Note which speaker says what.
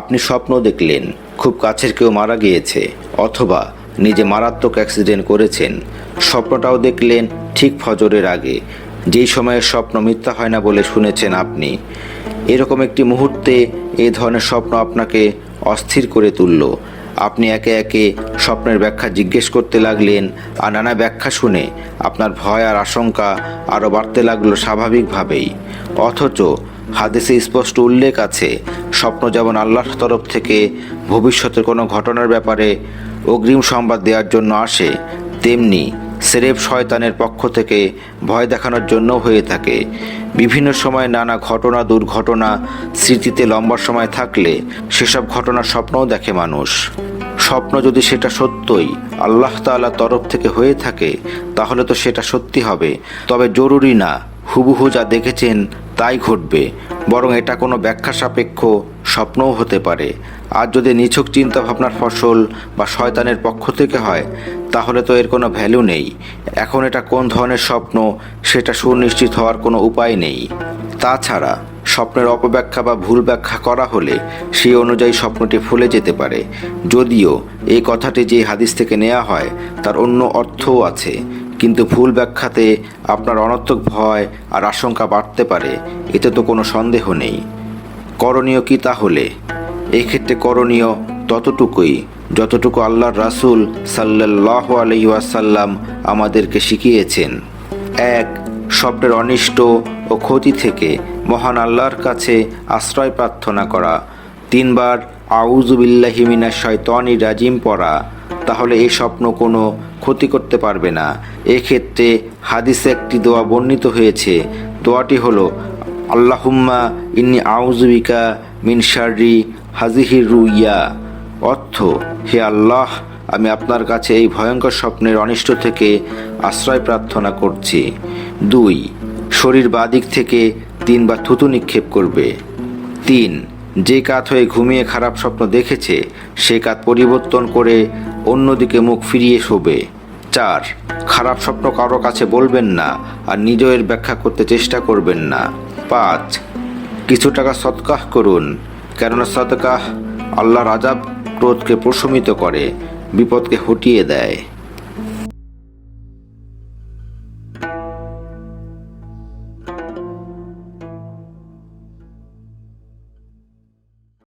Speaker 1: আপনি স্বপ্ন দেখলেন, খুব কাছের কেউ মারা গিয়েছে, অথবা নিজে মারাত্মক অ্যাক্সিডেন্ট করেছেন, স্বপ্নটাও দেখলেন ঠিক ফজরের আগে। যেই সময়ের স্বপ্ন মিথ্যা হয় না বলে শুনেছেন আপনি। এরকম একটি মুহূর্তে এ ধরনের স্বপ্ন আপনাকে অস্থির করে তুলল। আপনি একে একে স্বপ্নের ব্যাখ্যা জিজ্ঞেস করতে লাগলেন, আর নানা ব্যাখ্যা শুনে আপনার ভয় আর আশঙ্কা আরও বাড়তে লাগল স্বাভাবিকভাবেই। অথচ হাদিসে স্পষ্ট উল্লেখ আছে, স্বপ্ন যেমন আল্লাহর তরফ থেকে ভবিষ্যতের কোনো ঘটনার ব্যাপারে অগ্রিম সংবাদ দেওয়ার জন্য আসে, তেমনি সেরেব শয়তানের পক্ষ থেকে ভয় দেখানোর জন্য হয়ে থাকে। বিভিন্ন সময় নানা ঘটনা, দুর্ঘটনা, স্মৃতিতে লম্বা সময় থাকলে সেসব ঘটনার স্বপ্নও দেখে মানুষ। স্বপ্ন যদি সেটা সত্যই আল্লাহ তাআলার তরফ থেকে হয়ে থাকে, তাহলে তো সেটা সত্যি হবে। তবে জরুরি না হুবহু যা দেখেছেন তাই ঘটবে। বরং এটা কোনো ব্যাখ্যা সাপেক্ষ স্বপ্নও হতে পারে। আর যদি নিছক চিন্তা ভাবনার ফসল বা শয়তানের পক্ষ থেকে হয়, তাহলে তো এর কোনো ভ্যালু নেই। এখন এটা কোন ধরনের স্বপ্ন, সেটা সুনিশ্চিত হওয়ার কোনো উপায় নেই। তাছাড়া, স্বপ্নের অপব্যাখ্যা বা ভুল ব্যাখ্যা করা হলে সেই অনুযায়ী স্বপ্নটি ফুলে যেতে পারে। যদিও এই কথাটি যে হাদিস থেকে নেওয়া হয়, তার অন্য অর্থও আছে। কিন্তু ভুল ব্যাখ্যাতে আপনার অনর্থক ভয় আর আশঙ্কা বাড়তে পারে। এতে তো কোনো সন্দেহ নেই। করণীয় কি তাহলে? এক্ষেত্রে করণীয় ততটুকুই, যতটুকু আল্লাহর রাসূল সাল্লাহ আলহিউসাল্লাম আমাদেরকে শিখিয়েছেন। এক, স্বপ্নের অনিষ্ট ও ক্ষতি থেকে মহান আল্লাহর কাছে আশ্রয় প্রার্থনা করা। তিনবার আউজুবিল্লাহিমিনা শয়তনি রাজিম পড়া, তাহলে এই স্বপ্ন কোনো ক্ষতি করতে পারবে না। এক্ষেত্রে হাদিসে একটি দোয়া বর্ণিত হয়েছে। দোয়াটি হলো, আল্লাহুম্মা ইন্নি আউজুবিকা মিন শারি হাজিহির রুইয়া। অর্থ, হে আল্লাহ, আমি আপনার কাছে এই ভয়ঙ্কর স্বপ্নের অনিষ্ট থেকে আশ্রয় প্রার্থনা করছি। দুই, শরীর বাদিক থেকে তিনবার থুতু নিক্ষেপ করবে। তিন যে কাত হয়ে ঘুমিয়ে খারাপ স্বপ্ন দেখেছে, সে কাত পরিবর্তন করে অন্যদিকে মুখ ফিরিয়ে শোবে। চার, খারাপ স্বপ্ন কারও কাছে বলবেন না আর নিজের ব্যাখ্যা করতে চেষ্টা করবেন না। পাঁচ, কিছু টাকা সৎকাহ করুন, কেননা সদকাহ আল্লাহ রাজাব ক্রোধকে প্রশমিত করে, বিপদকে হটিয়ে দেয়।